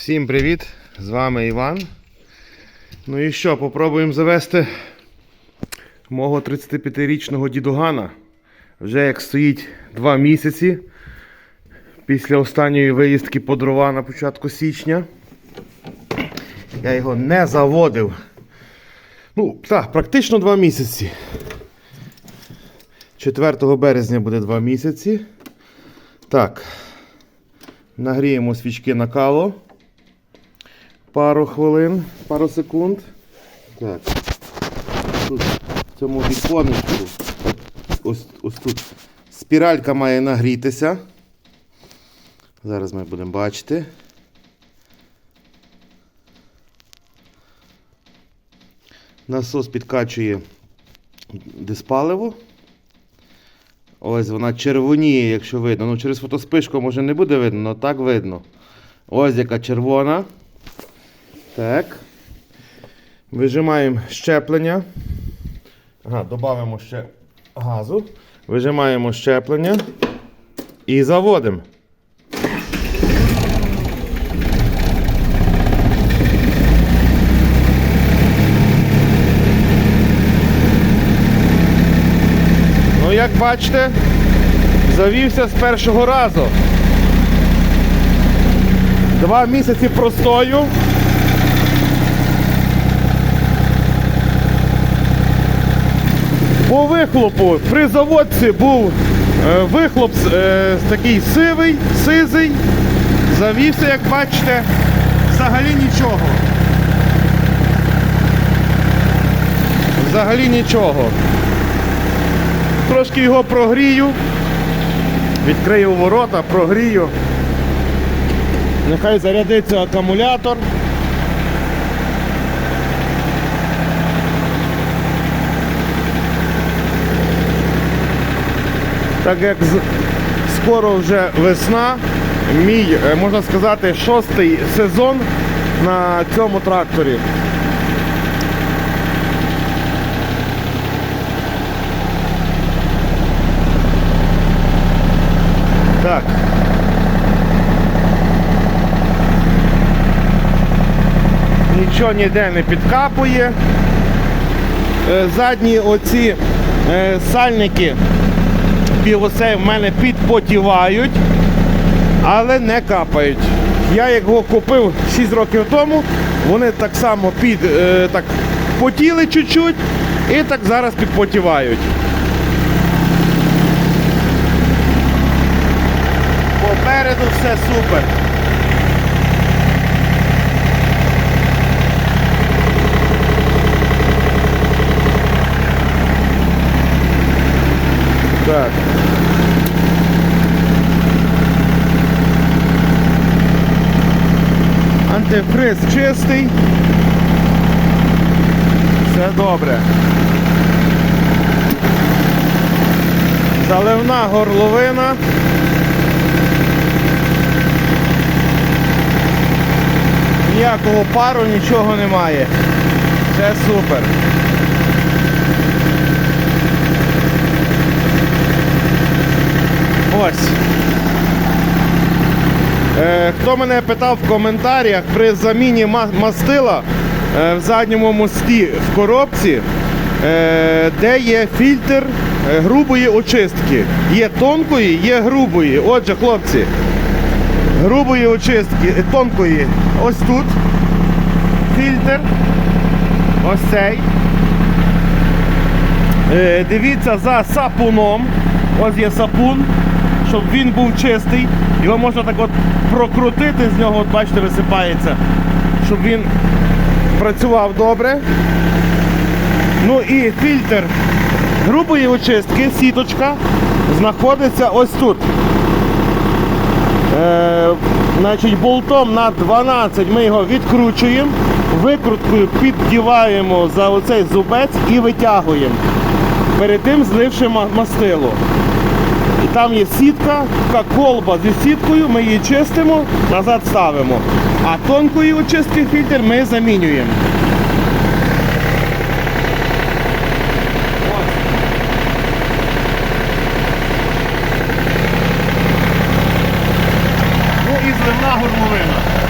Всім привіт! З вами Іван. Ну і що, попробуємо завести мого 35-річного дідугана. Вже як стоїть 2 місяці після останньої виїздки по дрова на початку січня. Я його не заводив. Ну, так, практично 2 місяці. 4 березня буде 2 місяці. Так. Нагріємо свічки на кало. Пару хвилин, пару секунд. Так. Тут в цьому віконечку. Ось, ось тут спіралька має нагрітися. Зараз ми будемо бачити. Насос підкачує диспаливо. Ось вона червоніє, якщо видно. Ну, через фотоспишку може не буде видно, але так видно. Ось яка червона. Так. Вижимаємо щеплення. Ага, додаємо ще газу. Вижимаємо щеплення і заводимо. Ну, як бачите, завівся з першого разу. Два місяці простою. По вихлопу при заводці був е, вихлоп е, такий сивий, сизий. Завівся, як бачите, взагалі нічого. Взагалі нічого. Трошки його прогрію. Відкрию ворота, прогрію. Нехай зарядиться акумулятор. Так як скоро вже весна, мій, е, можна сказати, шостий сезон на цьому тракторі. Так. Нічого ніде не підкапує. Е, Задні оці е, сальники півосей в мене підпотівають, але не капають. Я його купив 6 років тому, вони так само під, е, так, потіли чуть-чуть і так зараз підпотівають. Попереду все супер. Так. Антифриз чистий. Все добре. Заливна горловина. Ніякого пару, нічого немає. Все супер. Ось. Е, хто мене питав в коментарях при заміні мастила е, в задньому мості в коробці, е, де є фільтр грубої очистки. Є тонкої, є грубої. Отже, хлопці, грубої очистки, тонкої ось тут. Фільтр. Ось цей. Дивіться за сапуном. Ось є сапун, щоб він був чистий. Його можна так от прокрутити з нього, от бачите, висипається, щоб він працював добре. Ну і фільтр грубої очистки, сіточка, знаходиться ось тут. Е, значить, болтом на 12 ми його відкручуємо, викруткою піддіваємо за оцей зубець і витягуємо. Перед тим зливши мастило. І там є сітка, така колба зі сіткою, ми її чистимо, назад ставимо. А тонкої очистки фільтр ми замінюємо. Ну і зливна горловина.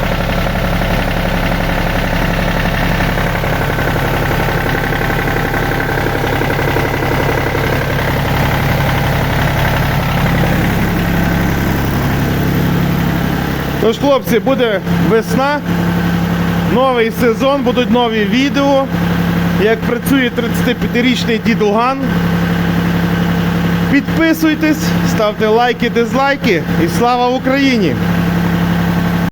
Тож, хлопці, буде весна, новий сезон, будуть нові відео, як працює 35-річний дідуган. Підписуйтесь, ставте лайки, дизлайки і слава Україні!